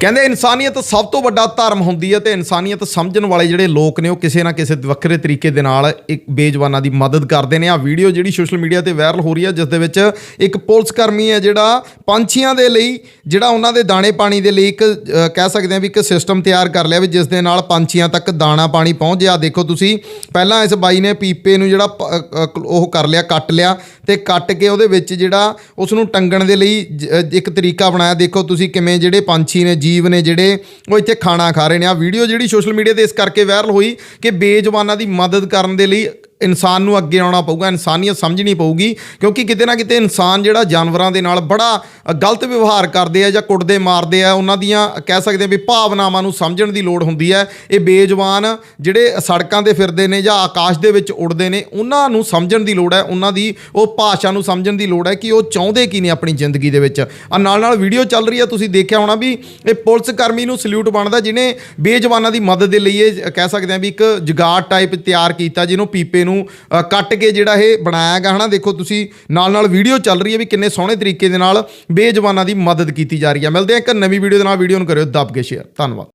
ਕਹਿੰਦੇ ਇਨਸਾਨੀਅਤ ਸਭ ਤੋਂ ਵੱਡਾ ਧਰਮ ਹੁੰਦੀ ਹੈ ਤੇ ਇਨਸਾਨੀਅਤ ਸਮਝਣ ਵਾਲੇ ਜਿਹੜੇ ਲੋਕ ਨੇ ਉਹ ਕਿਸੇ ਨਾ ਕਿਸੇ ਵੱਖਰੇ ਤਰੀਕੇ ਦੇ ਨਾਲ ਇੱਕ ਬੇਜਵਾਨਾਂ ਦੀ ਮਦਦ ਕਰਦੇ ਨੇ। ਆ ਵੀਡੀਓ ਜਿਹੜੀ ਸੋਸ਼ਲ ਮੀਡੀਆ ਤੇ ਵਾਇਰਲ ਹੋ ਰਹੀ ਹੈ, ਜਿਸ ਦੇ ਵਿੱਚ ਇੱਕ ਪੁਲਿਸ ਕਰਮੀ ਹੈ ਜਿਹੜਾ ਪੰਛੀਆਂ ਦੇ ਲਈ, ਜਿਹੜਾ ਉਹਨਾਂ ਦੇ ਦਾਣੇ ਪਾਣੀ ਦੇ ਲਈ ਇੱਕ ਕਹਿ ਸਕਦੇ ਆ ਵੀ ਇੱਕ ਸਿਸਟਮ ਤਿਆਰ ਕਰ ਲਿਆ ਵੀ ਜਿਸ ਦੇ ਨਾਲ ਪੰਛੀਆਂ ਤੱਕ ਦਾਣਾ ਪਾਣੀ ਪਹੁੰਚ ਜਾ ਦੇਖੋ ਤੁਸੀਂ, ਪਹਿਲਾਂ ਇਸ ਬਾਈ ਨੇ ਪੀਪੇ ਨੂੰ ਜਿਹੜਾ ਪ- ਉਹ ਕਰ ਲਿਆ, ਕੱਟ ਲਿਆ ਤੇ ਕੱਟ ਕੇ ਉਹਦੇ ਵਿੱਚ ਜਿਹੜਾ ਉਸ ਨੂੰ ਟੰਗਣ ਦੇ ਲਈ ਇੱਕ ਤਰੀਕਾ ਬਣਾਇਆ। ਦੇਖੋ ਤੁਸੀਂ ਕਿਵੇਂ ਜਿਹੜੇ ਪੰਛੀ ਨੇ ਜੀਵ ਨੇ ਜਿਹੜੇ ਉਹ ਇੱਥੇ ਖਾਣਾ ਖਾ ਰਹੇ ਨੇ। ਆ ਵੀਡੀਓ ਜਿਹੜੀ ਸੋਸ਼ਲ ਮੀਡੀਆ ਤੇ ਇਸ ਕਰਕੇ ਵਾਇਰਲ ਹੋਈ ਕਿ ਬੇਜਵਾਨਾਂ ਦੀ ਮਦਦ ਕਰਨ ਦੇ ਲਈ ਇਨਸਾਨ ਨੂੰ ਅੱਗੇ ਆਉਣਾ ਪਊਗਾ, ਇਨਸਾਨੀਅਤ ਸਮਝਣੀ ਪਊਗੀ, ਕਿਉਂਕਿ ਕਿਤੇ ਨਾ ਕਿਤੇ ਇਨਸਾਨ ਜਿਹੜਾ ਜਾਨਵਰਾਂ ਦੇ ਨਾਲ ਬੜਾ ਗਲਤ ਵਿਵਹਾਰ ਕਰਦੇ ਆ ਜਾਂ ਕੁੱਟਦੇ ਮਾਰਦੇ ਆ, ਉਹਨਾਂ ਦੀਆਂ ਕਹਿ ਸਕਦੇ ਆ ਵੀ ਭਾਵਨਾਵਾਂ ਨੂੰ ਸਮਝਣ ਦੀ ਲੋੜ ਹੁੰਦੀ ਹੈ। ਇਹ ਬੇਜਵਾਨ ਜਿਹੜੇ ਸੜਕਾਂ ਤੇ ਫਿਰਦੇ ਨੇ ਜਾਂ ਆਕਾਸ਼ ਦੇ ਵਿੱਚ ਉੱਡਦੇ ਨੇ, ਉਹਨਾਂ ਨੂੰ ਸਮਝਣ ਦੀ ਲੋੜ ਹੈ, ਉਹਨਾਂ ਦੀ ਉਹ ਭਾਸ਼ਾ ਨੂੰ ਸਮਝਣ ਦੀ ਲੋੜ ਹੈ ਕਿ ਉਹ ਚਾਹੁੰਦੇ ਕੀ ਨੇ ਆਪਣੀ ਜ਼ਿੰਦਗੀ ਦੇ ਵਿੱਚ। ਆ, ਨਾਲ ਨਾਲ ਵੀਡੀਓ ਚੱਲ ਰਹੀ ਹੈ, ਤੁਸੀਂ ਦੇਖਿਆ ਹੋਣਾ ਵੀ ਇਹ ਪੁਲਿਸ ਕਰਮੀ ਨੂੰ ਸਲੂਟ ਬਣਦਾ, ਜਿਹਨੇ ਬੇਜਵਾਨਾਂ ਦੀ ਮਦਦ ਦੇ ਲਈ ਇਹ ਕਹਿ ਸਕਦੇ ਆ ਵੀ ਇੱਕ ਜੁਗਾੜ ਟਾਈਪ ਤਿਆਰ ਕੀਤਾ, ਜਿਹਨੂੰ ਪੀਪੇ ਨੂੰ ਕੱਟ ਕੇ ਜਿਹੜਾ ਇਹ ਬਣਾਇਆ ਗਿਆ ਹਨਾ? ਦੇਖੋ ਤੁਸੀਂ ਨਾਲ ਨਾਲ ਵੀਡੀਓ ਚੱਲ ਰਹੀ ਹੈ ਵੀ ਕਿੰਨੇ ਸੋਹਣੇ ਤਰੀਕੇ ਦੇ ਨਾਲ ਬੇਜ਼ਬਾਨਾਂ ਦੀ ਮਦਦ ਕੀਤੀ ਜਾ ਰਹੀ ਹੈ। ਮਿਲਦੇ ਆ ਇੱਕ ਨਵੀਂ ਵੀਡੀਓ ਦੇ ਨਾਲ। ਵੀਡੀਓ ਨੂੰ ਕਰਿਓ, ਦੱਬ ਕੇ ਸ਼ੇਅਰ ਧੰਨਵਾਦ।